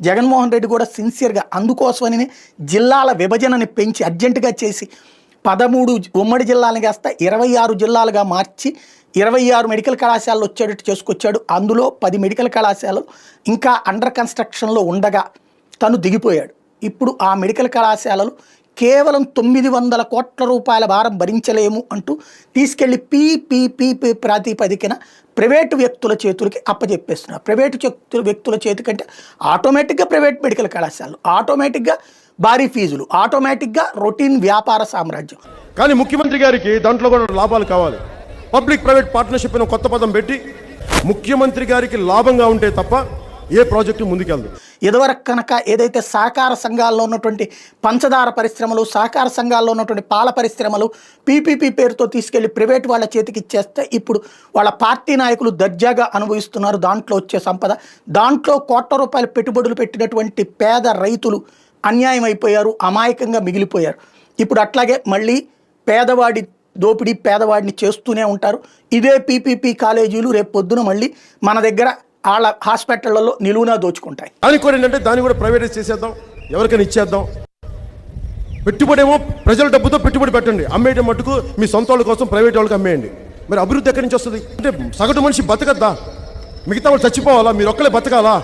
జగన్మోహన్ రెడ్డి కూడా సిన్సియర్గా అందుకోసమని జిల్లాల విభజనని పెంచి అర్జెంటుగా చేసి పదమూడు ఉమ్మడి జిల్లాలని కాస్త ఇరవై ఆరు జిల్లాలుగా మార్చి ఇరవై ఆరు మెడికల్ కళాశాలలు వచ్చేటట్టు చేసుకొచ్చాడు. అందులో పది మెడికల్ కళాశాలలు ఇంకా అండర్ కన్స్ట్రక్షన్లో ఉండగా తను దిగిపోయాడు. ఇప్పుడు ఆ మెడికల్ కళాశాలలు కేవలం తొమ్మిది వందల కోట్ల రూపాయల భారం భరించలేము అంటూ తీసుకెళ్ళి పీపీపీ ప్రాతిపదికన ప్రైవేటు వ్యక్తుల చేతులకి అప్పచెప్పేస్తున్నారు ప్రైవేటు వ్యక్తుల వ్యక్తుల చేతి కంటే ఆటోమేటిక్గా ప్రైవేట్ మెడికల్ కళాశాలలు ఆటోమేటిక్గా భారీ ఫీజులు ఆటోమేటిక్గా రొటీన్ వ్యాపార సామ్రాజ్యం. కానీ ముఖ్యమంత్రి గారికి దాంట్లో కూడా లాభాలు కావాలి. పబ్లిక్ ప్రైవేట్ పార్ట్నర్షిప్ అనే కొత్త పదం పెట్టి ముఖ్యమంత్రి గారికి లాభంగా ఉంటే తప్ప ఏ ప్రాజెక్టు ముందుకెళ్ళదు ఇదివరకు కనుక ఏదైతే సహకార సంఘాల్లో ఉన్నటువంటి పంచదార పరిశ్రమలు సహకార సంఘాల్లో ఉన్నటువంటి పాల పరిశ్రమలు పీపీపీ పేరుతో తీసుకెళ్ళి ప్రైవేట్ వాళ్ళ చేతికి ఇచ్చేస్తే ఇప్పుడు వాళ్ళ పార్టీ నాయకులు దర్జాగా అనుభవిస్తున్నారు దాంట్లో వచ్చే సంపద. దాంట్లో కోట్ల రూపాయల పెట్టుబడులు పెట్టినటువంటి పేద రైతులు అన్యాయం అయిపోయారు అమాయకంగా మిగిలిపోయారు. ఇప్పుడు అట్లాగే మళ్ళీ పేదవాడి దోపిడీ పేదవాడిని చేస్తూనే ఉంటారు. ఇదే పీపీపీ కాలేజీలు రేపు పొద్దున మళ్ళీ మన దగ్గర వాళ్ళ హాస్పిటళ్ళలో నిలువునా దోచుకుంటాయి. దానికి కూడా ఏంటంటే దాన్ని కూడా ప్రైవేటైజ్ చేసేద్దాం. ఎవరికైనా ఇచ్చేద్దాం. పెట్టుబడి ఏమో ప్రజల డబ్బుతో పెట్టుబడి పెట్టండి. అమ్మేయడం మటుకు మీ సొంత వాళ్ళ కోసం ప్రైవేట్ వాళ్ళకి అమ్మేయండి. మరి అభివృద్ధి ఎక్కడి నుంచి వస్తుంది? అంటే సగటు మనిషి బతకద్దా? మిగతా వాళ్ళు చచ్చిపోవాలా? మీరు ఒక్కలే బతకాలా?